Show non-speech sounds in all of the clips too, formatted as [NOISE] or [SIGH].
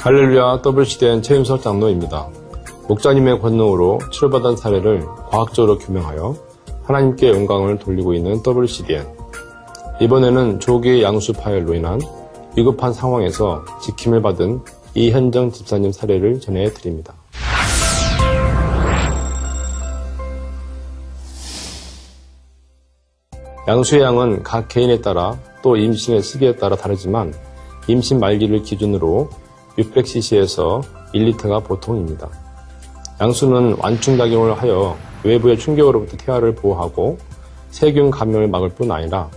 할렐루야 WCDN 최윤석 장로입니다. 목자님의 권능으로 치료받은 사례를 과학적으로 규명하여 하나님께 영광을 돌리고 있는 WCDN. 이번에는 조기 양수 파열로 인한 위급한 상황에서 지킴을 받은 이현정 집사님 사례를 전해드립니다. 양수의 양은 각 개인에 따라 또 임신의 시기에 따라 다르지만 임신 말기를 기준으로 600cc에서 1리터가 보통입니다. 양수는 완충작용을 하여 외부의 충격으로부터 태아를 보호하고 세균 감염을 막을 뿐 아니라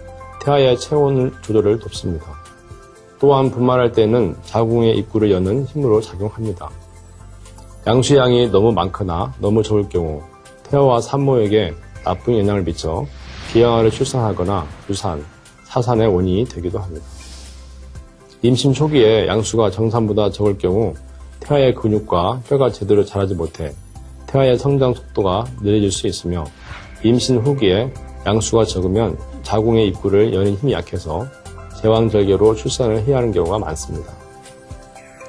태아의 체온 조절을 돕습니다. 또한 분말할 때는 자궁의 입구를 여는 힘으로 작용합니다. 양수양이 너무 많거나 너무 적을 경우 태아와 산모에게 나쁜 영향을 미쳐 비양아를 출산하거나 유산, 사산의 원인이 되기도 합니다. 임신 초기에 양수가 정상보다 적을 경우 태아의 근육과 뼈가 제대로 자라지 못해 태아의 성장 속도가 느려질 수 있으며 임신 후기에 양수가 적으면 자궁의 입구를 여는 힘이 약해서 제왕절개로 출산을 해야 하는 경우가 많습니다.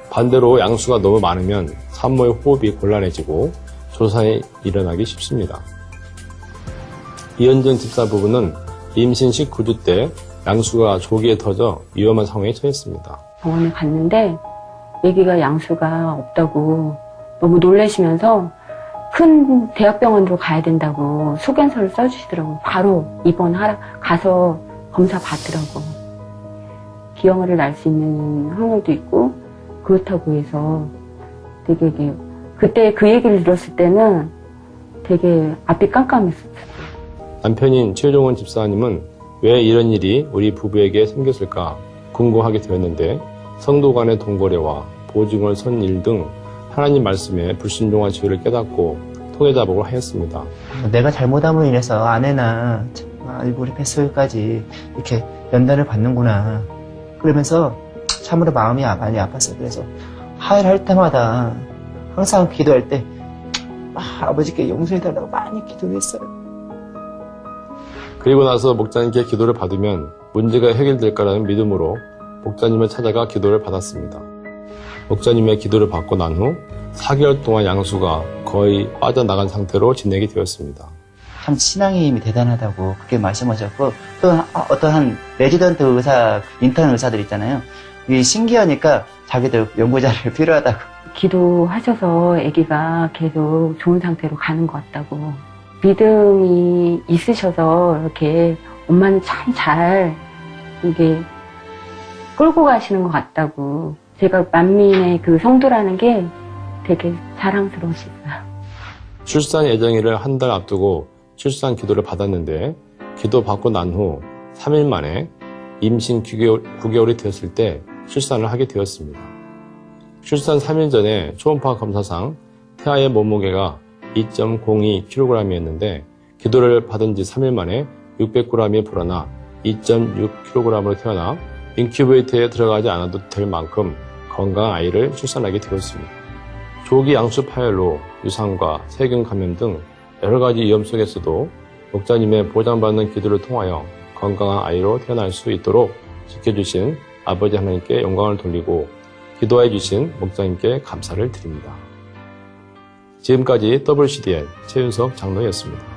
반대로 양수가 너무 많으면 산모의 호흡이 곤란해지고 조산이 일어나기 쉽습니다. 이현정 집사 부부는 임신 19주 때 양수가 조기에 터져 위험한 상황에 처했습니다. 병원에 갔는데 아기가 양수가 없다고 너무 놀라시면서 큰 대학병원으로 가야 된다고 소견서를 써주시더라고. 바로 입원하라 가서 검사 받으라고. 기형아를 낳을 수 있는 확률도 있고 그렇다고 해서 되게 이게 그때 그 얘기를 들었을 때는 되게 앞이 깜깜했었어요. 남편인 최종원 집사님은 왜 이런 일이 우리 부부에게 생겼을까 궁금하게 되었는데 성도 간의 동거래와 보증을 선 일 등 하나님 말씀에 불순종한 죄를 깨닫고 통해자복을 하였습니다. 내가 잘못함으로 인해서 아내나 참, 아, 뱃속까지 이렇게 연단을 받는구나. 그러면서 참으로 마음이 아- 많이 아팠어요. 그래서 하혈할 때마다 항상 기도할 때 아, 아버지께 용서해달라고 많이 기도를 했어요. 그리고 나서 목자님께 기도를 받으면 문제가 해결될 거라는 믿음으로 목자님을 찾아가 기도를 받았습니다. 목자님의 기도를 받고 난 후 4개월 동안 양수가 거의 빠져나간 상태로 지내게 되었습니다. 참 신앙의 힘이 대단하다고 그렇게 말씀하셨고 또 한- 어떤 한 레지던트 의사, 인턴 의사들 있잖아요. 이 신기하니까 자기들 연구자를 [LAUGHS] 필요하다고 기도하셔서 아기가 계속 좋은 상태로 가는 것 같다고. 믿음이 있으셔서 이렇게 엄마는 참 잘 이게 끌고 가시는 것 같다고. 제가 만민의 그 성도라는 게 되게 자랑스러우시어요. 출산 예정일을 한 달 앞두고 출산 기도를 받았는데 기도 받고 난 후 3일 만에 임신 9개월, 이 되었을 때 출산을 하게 되었습니다. 출산 3일 전에 초음파 검사상 태아의 몸무게가 2.02kg이었는데 기도를 받은 지 3일 만에 600g이 불어나 2.6kg으로 태어나 인큐베이터에 들어가지 않아도 될 만큼 건강한 아이를 출산하게 되었습니다. 조기 양수 파열로 유산과 세균 감염 등 여러 가지 위험 속에서도 목자님의 보장받는 기도를 통하여 건강한 아이로 태어날 수 있도록 지켜주신 아버지 하나님께 영광을 돌리고 기도해 주신 목자님께 감사를 드립니다. 지금까지 WCDN 최윤석 장로였습니다.